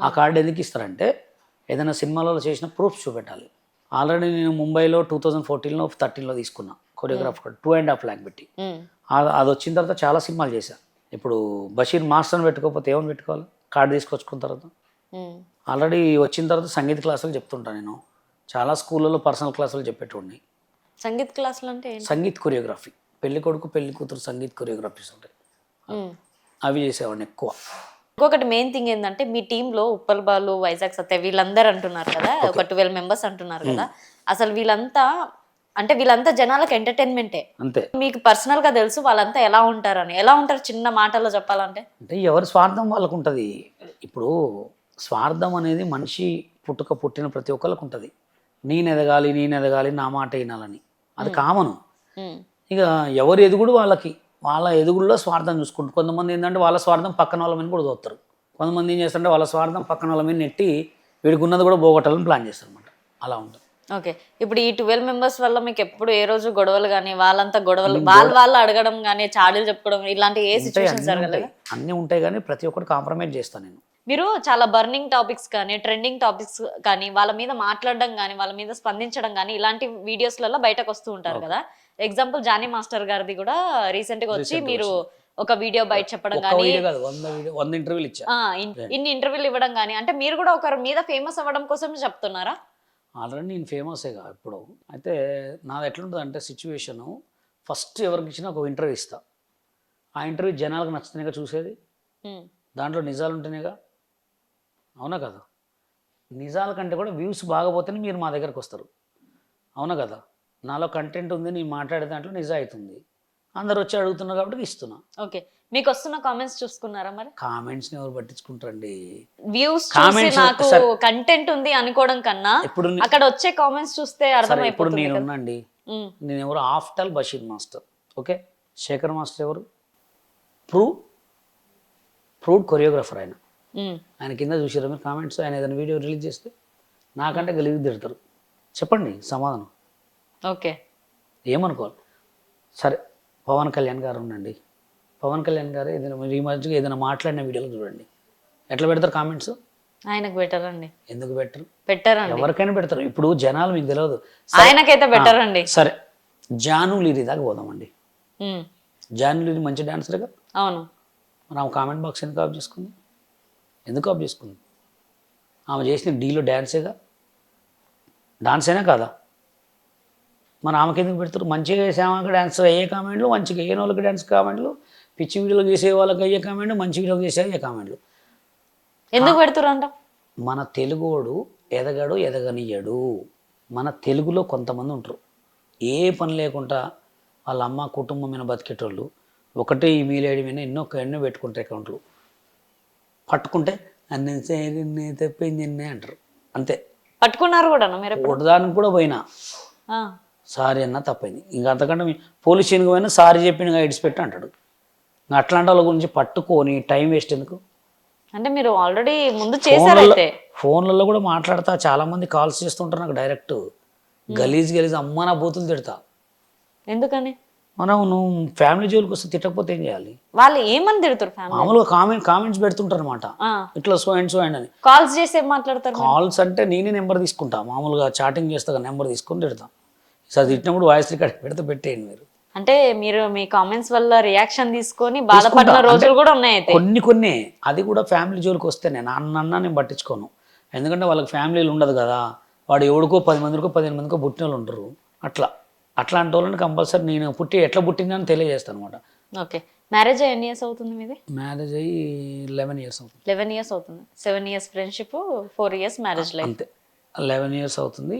ఆ కార్డు ఎందుకు ఇస్తారంటే ఏదైనా సినిమాలలో చేసిన ప్రూఫ్స్ చూపెట్టాలి. ఆల్రెడీ నేను ముంబైలో టూ థౌజండ్ ఫోర్టీన్లో థర్టీన్లో తీసుకున్నా. Choreograph card two and half lakh పెట్టి. అది వచ్చిన తర్వాత చాలా సినిమాలు చేశా. ఇప్పుడు బషీర్ మాస్టర్ని పెట్టుకోకపోతే ఏమని పెట్టుకోవాలి? కార్డు తీసుకొచ్చుకున్న తర్వాత. ఆల్రెడీ వచ్చిన తర్వాత సంగీత క్లాసులు చెప్తుంటా నేను. చాలా స్కూళ్ళలో పర్సనల్ క్లాసులు చెప్పేటోడిని. సంగీత్ క్లాసులు అంటే సంగీత్ కొరియోగ్రఫీ. పెళ్ళి కొడుకు పెళ్ళి కూతురు సంగీత్ కొరియోగ్రఫీస్ ఉంటాయి. అవి చేసేవాడిని ఎక్కువ. ఇంకొకటి మెయిన్ థింగ్ ఏంటంటే మీ టీంలో ఉప్పల్ బాలు వైజాగ్ సత్య వీళ్ళందరూ అంటున్నారు కదా ఒక ట్వెల్వ్ మెంబర్స్ అంటున్నారు కదా. అసలు వీళ్ళంతా అంటే వీళ్ళంతా జనాలకు ఎంటర్టైన్మెంటే అంతే. మీకు పర్సనల్గా తెలుసు వాళ్ళంతా ఎలా ఉంటారని. ఎలా ఉంటారు చిన్న మాటల్లో చెప్పాలంటే? అంటే ఎవరి స్వార్థం వాళ్ళకు ఉంటుంది ఇప్పుడు స్వార్థం అనేది మనిషి పుట్టుక పుట్టిన ప్రతి ఒక్కరికి ఉంటుంది నేను ఎదగాలి నేను ఎదగాలి నా మాట వినాలని. అది కామను. ఇక ఎవరి ఎదుగుడు వాళ్ళకి వాళ్ళ ఎదుగుడులో స్వార్థం చూసుకుంటారు కొంతమంది ఏంటంటే వాళ్ళ స్వార్థం పక్కన వాళ్ళ మీద కూడా చూస్తారు కొంతమంది ఏం చేస్తారంటే వాళ్ళ స్వార్థం పక్కన వాళ్ళ మీద నెట్టి వీడికి ఉన్నది కూడా పోగొట్టాలని ప్లాన్ చేస్తారు అనమాట అలా ఉంటుంది. ఓకే. ఇప్పుడు ఈ ట్వెల్వ్ మెంబర్స్ వల్ల మీకు ఎప్పుడు ఏ రోజు గొడవలు కానీ వాళ్ళంతా గొడవలు వాళ్ళు వాళ్ళు అడగడం కానీ చాడీలు చెప్పుకోవడం ఇలాంటి ఏ సిచ్యువేషన్ అన్నీ జరగలేదు? ఉంటాయి. అన్నీ ఉంటాయి కానీ ప్రతి ఒక్కటి కాంప్రమైజ్ చేస్తాను నేను. మీరు చాలా బర్నింగ్ టాపిక్స్ కానీ ట్రెండింగ్ టాపిక్స్ కానీ వాళ్ళ మీద మాట్లాడడం కానీ వాళ్ళ మీద స్పందించడం కానీ ఇలాంటి వీడియోస్లలో బయటకు వస్తూ ఉంటారు కదా. ఎగ్జాంపుల్ జానీ మాస్టర్ గారిది కూడా రీసెంట్గా వచ్చి మీరు ఒక వీడియో బయట చెప్పడం కానీ వంద ఇంటర్వ్యూలు ఇచ్చా. ఇన్ని ఇంటర్వ్యూలు ఇవ్వడం కానీ అంటే మీరు కూడా ఒకరి మీద ఫేమస్ అవ్వడం కోసం చెప్తున్నారా? ఆల్రెడీ నేను ఫేమసేగా ఇప్పుడు. అయితే నాది ఎట్లుంటుంది అంటే సిచ్యువేషను ఫస్ట్ ఎవరికి ఇచ్చినా ఒక ఇంటర్వ్యూ ఇస్తా. ఆ ఇంటర్వ్యూ జనాలకు నచ్చుతున్నాయిగా చూసేది? దాంట్లో నిజాలు ఉంటేనేగా? అవునా కదా? నిజాల కంటే కూడా వ్యూస్ బాగపోతేనే మీరు మా దగ్గరకు వస్తారు. అవునా కదా? నాలో కంటెంట్ ఉంది నేను మాట్లాడే దాంట్లో నిజాయితీ ఉంది అందరు వచ్చి అడుగుతున్నారు కాబట్టి ఇస్తున్నా. ఓకే. మీకు వస్తున్న కామెంట్స్ చూసుకున్నారా మరి? కామెంట్స్ని ఎవరు పట్టించుకుంటారండి? వ్యూస్ Comments నాకు. కంటెంట్ ఉంది అనుకోవడం కన్నా ఇప్పుడు అక్కడ వచ్చే కామెంట్స్ చూస్తే సరే ఇప్పుడు నేను. ఉన్నాండి నేను ఎవరు after Basheer master okay? Shekhar master ఎవరు? ప్రూవ్ ప్రూవ్డ్ కొరియోగ్రాఫర్ ఆయన. ఆయన కింద చూసారు మీరు కామెంట్స్ ఆయన ఏదైనా వీడియో రిలీజ్ చేస్తే నాకంటే గలీజ్ తిడతారు. చెప్పండి సమాధానం. ఓకే. ఏమనుకోవాలి? సరే పవన్ కళ్యాణ్ గారు ఉండండి. పవన్ కళ్యాణ్ గారు ఏదైనా ఈ మధ్యగా ఏదైనా మాట్లాడిన వీడియోలు చూడండి. ఎట్లా పెడతారు కామెంట్స్ ఆయనకు బెటర్ అండి ఎందుకు పెట్టరు? పెట్టారండి. ఎవరికైనా పెడతారు. ఇప్పుడు జనాలు మీకు తెలియదు. ఆయనకైతే బెటర్ అండి సరే జాను లీరి దాకా పోదామండి. జాను లీరి మంచి డాన్సర్గా అవును. మరి ఆమె కామెంట్ బాక్స్ ఎందుకు ఆఫ్ చేసుకుంది? ఎందుకు ఆఫ్ చేసుకుంది? ఆమె చేసిన డీలో డ్యాన్సేగా డాన్స్ అయినా కాదా? మరి ఆమెకి ఎందుకు పెడతారు? మంచిగా చేసే ఆమెకి డ్యాన్స్ అయ్యే కామెంట్లు మంచిగా వేయని వాళ్ళకి డ్యాన్స్ కామెంట్లు పిచ్చి వీడియోలు చేసే వాళ్ళకి అయ్యే కామెంట్లు మంచి వీడియోలు చేసే అయ్యే కామెంట్లు ఎందుకు పెడుతురు అంట మన తెలుగోడు ఎదగడు ఎదగనియడు మన తెలుగులో కొంతమంది ఉంటారు. ఏ పని లేకుండా వాళ్ళ అమ్మ కుటుంబం మీద బతికేటోళ్ళు ఒకటే ఈమెయిల్ ఐడి మీద ఎన్నో ఎన్నో పెట్టుకుంటారు అకౌంట్లు పట్టుకుంటే అన్ని సేరిన్ని తెప్పింది అంటారు. అంతే. పట్టుకున్నారు కూడా? ఒకదానికి కూడా పోయినా. సారీ అన్న తప్పైంది. ఇంకా అంతకంటే పోలీస్ స్టేషన్కి పోయినా సారీ చెప్పిన ఇడిచిపెట్టి అంటాడు. అట్లాంటి వాళ్ళ గురించి పట్టుకొని టైం వేస్ట్ ఎందుకు? అంటే మీరు ఆల్రెడీ ముందు చేశారైతే. ఫోన్లలో కూడా మాట్లాడతా చాలా మంది కాల్స్ చేస్తుంటారు నాకు డైరెక్ట్. గలీజ్ గలీజ్ అమ్మ నా బూతులు తిడతా. ఎందుకని? మనం నువ్వు ఫ్యామిలీ జోలికి వస్తే తిట్టకపోతే ఏం చేయాలి? వాళ్ళు ఏమని తిడుతారు మామూలుగా కామెంట్ కామెంట్స్ పెడుతుంటారు అనమాట ఇట్లా సో అండ్ సో అండ్ అని. కాల్స్ చేసి మాట్లాడతారు? కాల్స్ అంటే నేనే నెంబర్ తీసుకుంటా. మామూలుగా చాటింగ్ చేస్తా నెంబర్ తీసుకొని తిడతా సార్ తిట్టినప్పుడు వాయిస్ రికార్డ్ పెడితే పెట్టేయండి మీరు. అంటే మీరు మీ కామెంట్స్ వల్ల రియాక్షన్ తీసుకొని బాధపడిన. రోజులు కూడా ఉన్నాయి కొన్ని కొన్ని అది కూడా ఫ్యామిలీ జోలికి వస్తేనే. నాన్న అన్న నేను పట్టించుకోను. ఎందుకంటే వాళ్ళకి ఫ్యామిలీలు ఉండదు కదా. వాడు ఎవడికో పది మందికో పదిహేను మందికో పుట్టిన వాళ్ళు ఉంటారు అట్లా. అట్లాంటి వాళ్ళని కంపల్సరీ నేను పుట్టి ఎట్లా పుట్టిందని తెలియజేస్తాను అనమాట ఓకే. మ్యారేజ్ ఎన్ని ఇయర్స్ అవుతుంది మీది? మ్యారేజ్ అయ్యి లెవెన్ ఇయర్స్ అవుతుంది. లెవెన్ ఇయర్స్ అవుతుంది. Seven years friendship four years marriage life అంతే. లెవెన్ ఇయర్స్ అవుతుంది.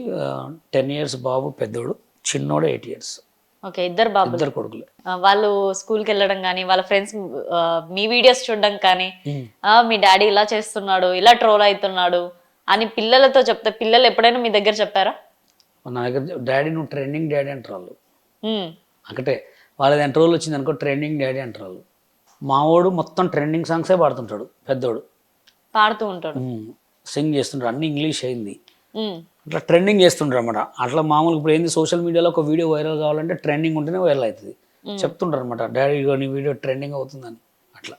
టెన్ ఇయర్స్ బాబు పెద్దోడు. చిన్నోడు ఎయిట్ ఇయర్స్. ఓకే ఇద్దరు బాబులు. ఇద్దరు కొడుకులే. వాళ్ళు స్కూల్కి వెళ్ళడం కానీ వాళ్ళ ఫ్రెండ్స్ మీ వీడియోస్ చూడడం కానీ మీ డాడీ ఇలా చేస్తున్నాడు ఇలా ట్రోల్ అవుతున్నాడు అని పిల్లలతో చెప్తే పిల్లలు ఎప్పుడైనా మీ దగ్గర చెప్పారా? నా దగ్గర డాడీ నువ్వు ట్రెండింగ్ డాడీ అంటారు వాళ్ళు. ఒకటే వాళ్ళది ఎంత రోజులు వచ్చింది అనుకో ట్రెండింగ్ డాడీ అంటారు వాళ్ళు. మావోడు మొత్తం ట్రెండింగ్ సాంగ్సే పాడుతుంటాడు పెద్దోడు. పాడుతూ ఉంటాడు. సింగ్ చేస్తుంటాడు అన్ని ఇంగ్లీష్ అయింది. అట్లా ట్రెండింగ్ చేస్తుంటారు అనమాట అట్లా మామూలుగా ఇప్పుడు ఏంది సోషల్ మీడియాలో ఒక వీడియో వైరల్ కావాలంటే ట్రెండింగ్ ఉంటేనే వైరల్ అవుతుంది. చెప్తుంటారు అనమాట డాడీ ఇగో నీ వీడియో ట్రెండింగ్ అవుతుందని. అట్లా.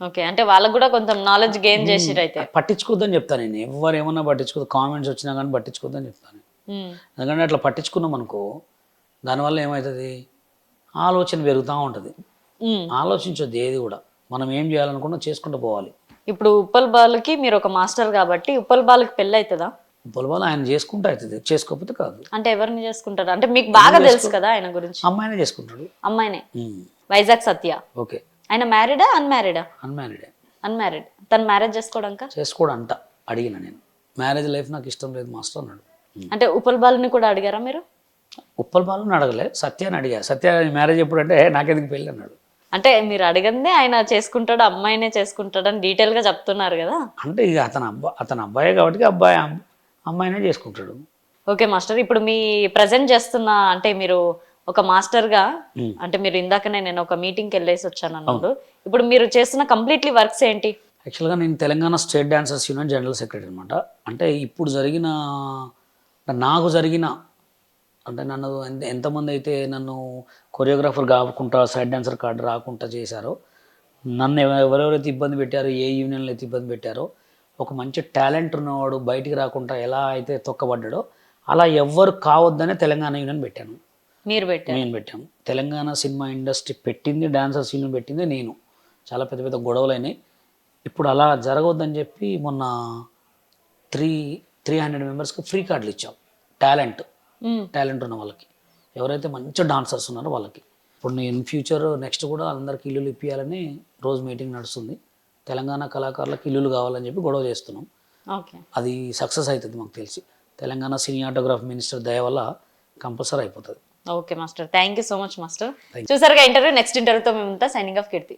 ఓకే అంటే వాళ్ళకు కూడా కొంచెం నాలెడ్జ్ గెయిన్ చేసిరు అయితే. పట్టించుకోవద్దని చెప్తాను నేను. ఎవరు ఏమన్నా పట్టించుకోదు కామెంట్స్ వచ్చినా కానీ పట్టించుకోవద్దని చెప్తాను ఎందుకంటే అట్లా పట్టించుకున్నాం అనుకో దానివల్ల ఏమవుతుంది ఆలోచన పెరుగుతూ ఉంటుంది. ఆలోచించొద్దు ఏది కూడా. మనం ఏం చేయాలనుకున్నా చేసుకుంటూ పోవాలి. ఇప్పుడు ఉప్పల్ బాలుకి మీరు ఒక మాస్టర్ కాబట్టి ఉప్పల్ బాలుకి పెళ్ళి అవుతుందా? పొలవాళ్ళు ఆయన చేసుకుంటే అవుతుంది చేసుకోకపోతే కాదు. అంటే ఎవరిని చేసుకుంటారు? అంటే మీకు బాగా తెలుసు కదా ఆయన గురించి. అమ్మాయినే చేసుకుంటాడు. అమ్మాయినే. వైజాగ్ సత్య. ఓకే. ఆయన మ్యారీడా అన్మ్యారీడా? అన్మ్యారీడే. అన్మ్యారీడ్. తను మ్యారేజ్ చేసుకోవడాక చేసుకోవడం అంట అడిగిన నేను. మ్యారేజ్ లైఫ్ నాకు ఇష్టం లేదు మాస్టర్ అన్నాడు. అంటే ఉప్పల్ బాలుని కూడా అడిగారా మీరు? ఉప్పల్ బాలను అడగలే సత్యాన్ని అడిగా. సత్య మ్యారేజ్ ఎప్పుడు అంటే నాకెందుకు పెళ్ళి? అన్నాడు. అంటే మీరు అడగందే ఆయన చేసుకుంటాడు అమ్మాయినే చేసుకుంటాడు అని డీటెయిల్గా చెప్తున్నారు కదా. అంటే ఇక అతని అబ్బా అతని అబ్బాయే కాబట్టి అబ్బాయి అమ్మాయినే చేసుకుంటాడు. Okay master. ఇప్పుడు మీ ప్రజెంట్ చేస్తున్న అంటే మీరు ఒక మాస్టర్గా. అంటే మీరు ఇందాకనే నేను ఒక మీటింగ్కి వెళ్ళేసి వచ్చాను అన్నారు ఇప్పుడు మీరు చేస్తున్న కంప్లీట్లీ వర్క్స్ ఏంటి? యాక్చువల్గా నేను Telangana state dancers union general secretary అనమాట అంటే ఇప్పుడు జరిగిన నాకు జరిగిన అంటే నన్ను ఎంత- ఎంతమంది అయితే నన్ను కొరియోగ్రాఫర్ కాకుండా సైడ్ డాన్సర్ కార్డు రాకుండా చేశారో నన్ను ఎవ- ఎవరెవరైతే ఇబ్బంది పెట్టారో ఏ యూనియన్లో అయితే ఇబ్బంది పెట్టారో ఒక మంచి టాలెంట్ ఉన్నవాడు బయటికి రాకుండా ఎలా అయితే తొక్కబడ్డాడో అలా ఎవ్వరు కావద్దనే తెలంగాణ యూనియన్ పెట్టాను. మీరు పెట్టారు. నేను పెట్టాము తెలంగాణ సినిమా ఇండస్ట్రీ పెట్టింది డాన్సర్స్ యూనియన్ పెట్టింది నేను. చాలా పెద్ద పెద్ద గొడవలు అయినాయి. ఇప్పుడు అలా జరగవద్దని చెప్పి మొన్న త్రీ త్రీ హండ్రెడ్ మెంబర్స్కి ఫ్రీ కార్డులు ఇచ్చాం. టాలెంట్. టాలెంట్ ఉన్న వాళ్ళకి. ఎవరైతే మంచి డాన్సర్స్ ఉన్నారో వాళ్ళకి. ఇప్పుడు నేను ఫ్యూచర్ నెక్స్ట్ కూడా అందరికి ఇల్లులు ఇప్పించాలని రోజు మీటింగ్ నడుస్తుంది. తెలంగాణ కళాకారులకు ఇల్లులు కావాలని చెప్పి గొడవ చేస్తున్నాం. ఓకే. అది సక్సెస్ అవుతుంది మాకు తెలిసి. తెలంగాణ సినిమాటోగ్రఫీ మినిస్టర్ దయ వల్ల కంపల్సరీ అయిపోతుంది. Okay master. Thank you so much master. చూసారుగా ఇంటర్వ్యూ నెక్స్ట్ ఇంటర్వ్యూతో మేము సైనింగ్ ఆఫ్ కీర్తి.